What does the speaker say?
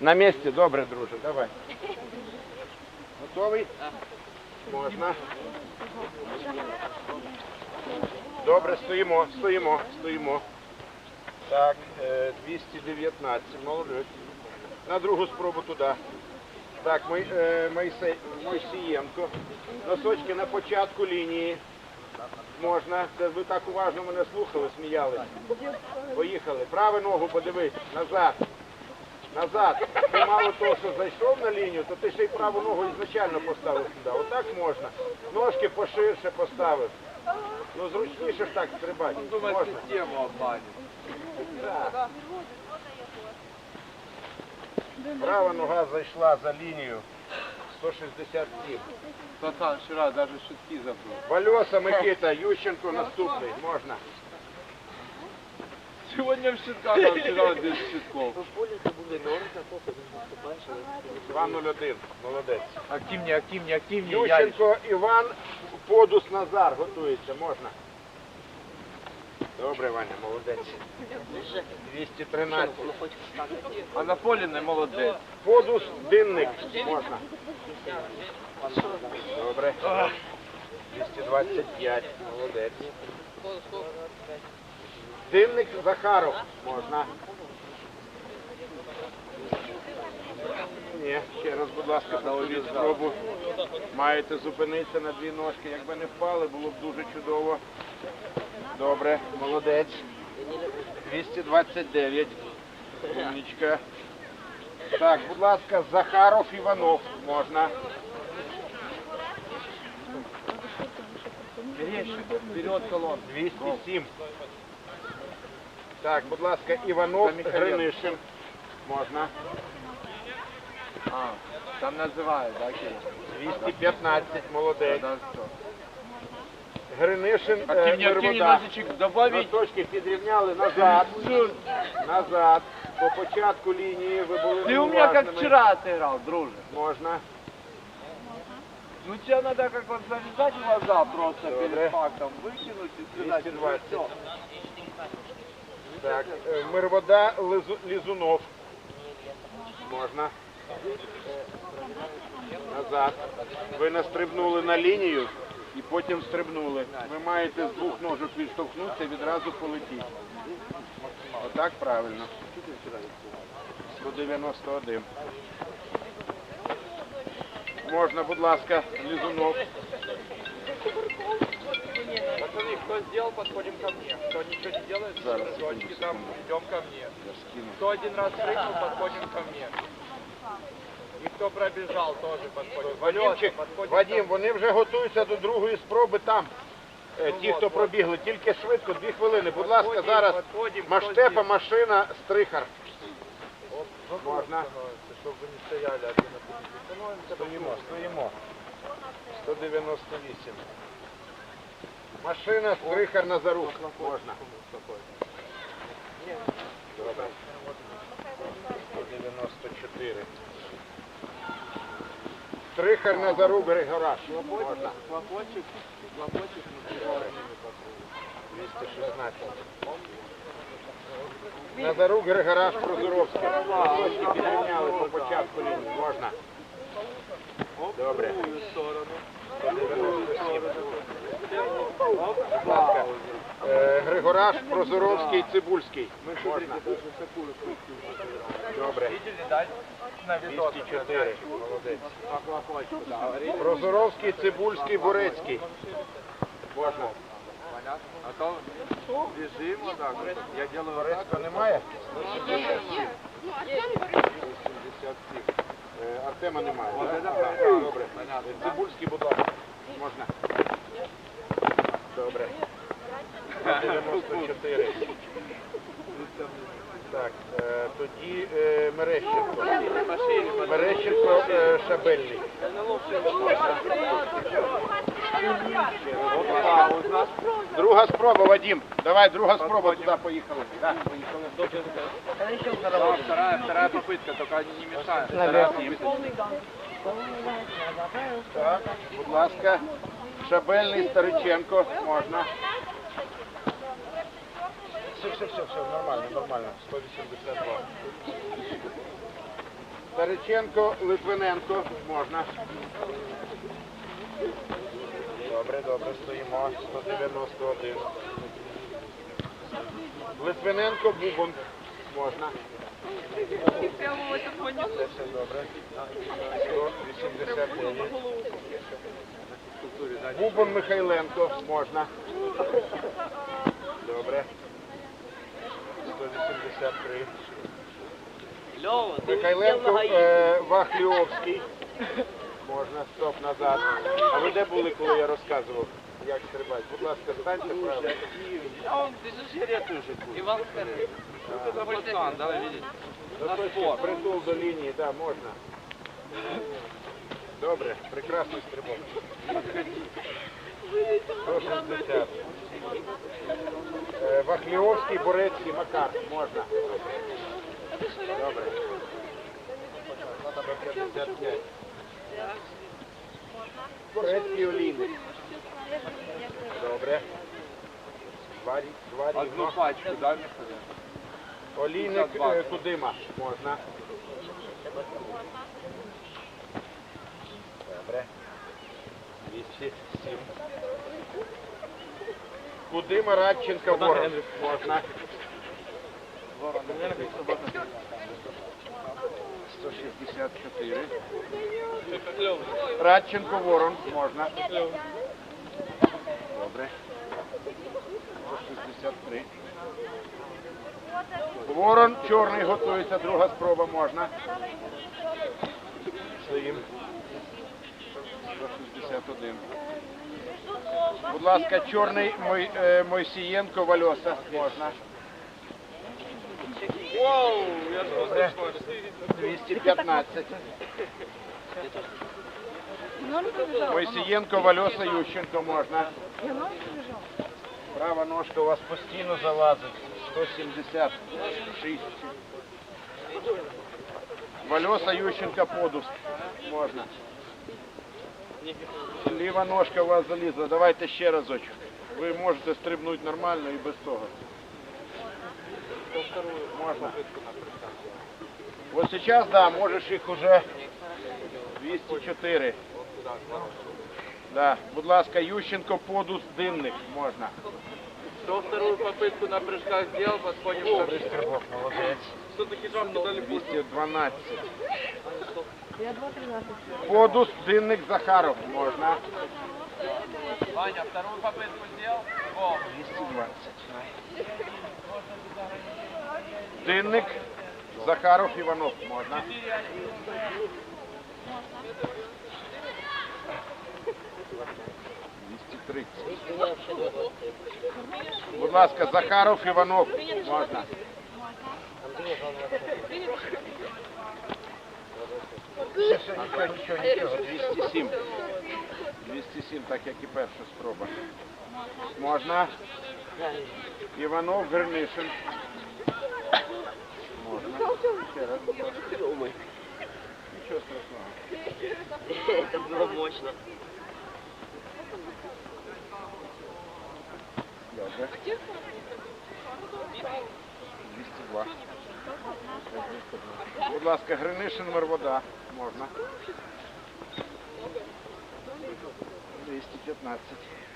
На місці, добре, друже, давай. Готовий? Можна. Добре, стоїмо, стоїмо, стоїмо. Так, е, 219, молодець. На другу спробу туди. Так, Мойсієнко. Носочки на початку лінії. Можна. Ви так уважно мене слухали, сміялись. Поїхали. Праву ногу подивись. Назад. Назад. Ти мало того, що зайшов на лінію, то ти ще й праву ногу ізначально поставив сюди. Отак можна. Ножки поширше поставив. Ну зручніше ж так стрибати. Можна. систему обманет. Так. Права нога зайшла за лінію. 167. Пацан вчера даже шутки забыл. Вальоса Микита, Ющенко наступний. Можна. Сегодня в щитках, а вчера без щитков. 2.01. Молодець. Активнее, активнее, активнее. Ющенко Іван, Подус Назар. Готується. Можна. Добре, Ваня, молодець. 213. А на поле не молодець. Подус Динник. Можна. Добре. 225. Молодець. Динник Захаров. Можна. Ні, ще раз, будь ласка, повторіть спробу. Маєте зупинитися на дві ножки. Якби не впали, було б дуже чудово. Добре, молодець. 229. Умничка. Так, будь ласка, Захаров Іванов можна. Вперед колонн. 207. Так, будь ласка, Іванов За Михайлем. Гринишин. Можна. А, там называют, да, Кирилл? 215, молодець. Да, все. Гринишин е, Активнее, активнее Мирвода. носичек добавить. Носочки підрівняли назад. Назад. По початку лінії ви були Ты у меня как неуважними. вчера отыграл, друже. Можна. Ну тебе надо как вот завязать глаза просто Добре. перед фактом, выкинуть и сказать, 220. всё. Так, е, Мирвода Лізунов. Можна. Назад. Ви настрибнули на лінію і потім стрибнули. Ви маєте з двох ножок відштовхнутися і відразу полетіти. Отак правильно. 191. Можна, будь ласка, Лізунов. Пацаны, кто сделал, подходим ко мне. Кто ничего не делает, Зараз, точки секунду, там, секунду. идем ко мне. Я скину. Кто один раз прыгнул, подходим ко мне. И кто пробежал, тоже подходит. Вадимчик, подходим Вадим, вони вже готуються до другої спроби там. Е, Ті, хто пробігли, тільки швидко, дві хвилини. Будь ласка, Подходим, зараз подходим, Маштепа, подходим. машина, стрихар. Можна. Чтобы вы не стояли один на Становимся Стоїмо, стоїмо. 198. Машина, стрихар, Назарук. Можна. Добре. 194. Стрихар, Назарук, Григораш. Можна. Хлопочек, хлопочек. 216. Назарук, Григораш, Прозоровський. Носочки підрівняли по початку лінії. Можна. Добре. другую сторону. 197. Будь ласка. Григораш, Прозоровський, Цибульський. Можна. Добре. Видели, да? 204. Молодець. Прозоровський, Цибульський, Борецький. Можна. А то бежим вот так. Я вот. Борецького немає? 87. Артема немає. Добре. Цибульський, будь ласка. Можна. Добре. 94. Так, е, тоді е, Мерещенко. Мерещенко е, Шабельний. Друга спроба, Вадим. Давай, друга спроба, туди поїхали. Да, поїхали. Вторая, вторая, вторая попытка, только не. Вторая попытка. Так, будь ласка. Шабельний, Стариченко, можна. Все, все, все, все, нормально, нормально. 182. Стариченко, Литвиненко, можна. Добре, добре, стоїмо. 191. Литвиненко, Бубон, можна. Це все добре. 189. Бубон Михайленко, можна. Добре. 183. Михайленко е, Вахліовський. Можна, стоп назад. А ви де були, коли я розказував, як стрибати? Будь ласка, станьте правильно. Иван Скорый. Это пацан, давай видеть. Притул до лінії, да, можна. Добре, прекрасний стрибок. 160. Е, Вахліовський, Борецький, Макар, можна. Добре. 155. Борецький Олійник. Добре. Два, два Одну рівно. пачку, дай мне сказать. Олійник е, Кудима можна. Добре. 207. Кудима Радченка Ворон можна. 164. Радченко Ворон можна. Добре. 163. Ворон чорний готується, друга спроба можна. Стоїм. 161. Будь ласка, чорний Мой, е, Мойсієнко Вальоса можна. Воу, я же Добре. 215. Мойсієнко Вальоса Ющенко можна. Права ножка у вас постійно залазить. 176. Вальоса Ющенко подуск. Можна. Ліва ножка у вас залізла. Давайте ще разочок. Ви можете стрибнути нормально і без того. Можно. Вот сейчас, да, можешь их уже 204. Да, будь ласка, Ющенко, подус, дымных, можно. Кто вторую попытку на прыжках сделал, вот понял, что... Все-таки вам 212. Воду с длинных Захаров можно. Ваня, вторую попытку сделал? 220. Дынник, Захаров, Иванов можно. Будь ласка, Захаров, Иванов. Можно. Нічого, нічого, нічого, 207. 207, так як і перша спроба. Можна. Іванов, Гернишин. Можна. Ще раз. будь ласка. Нічого страшного. Это было мощно. Добре. 202. Будь ласка, Гринишин, Мервода. Можна. 215.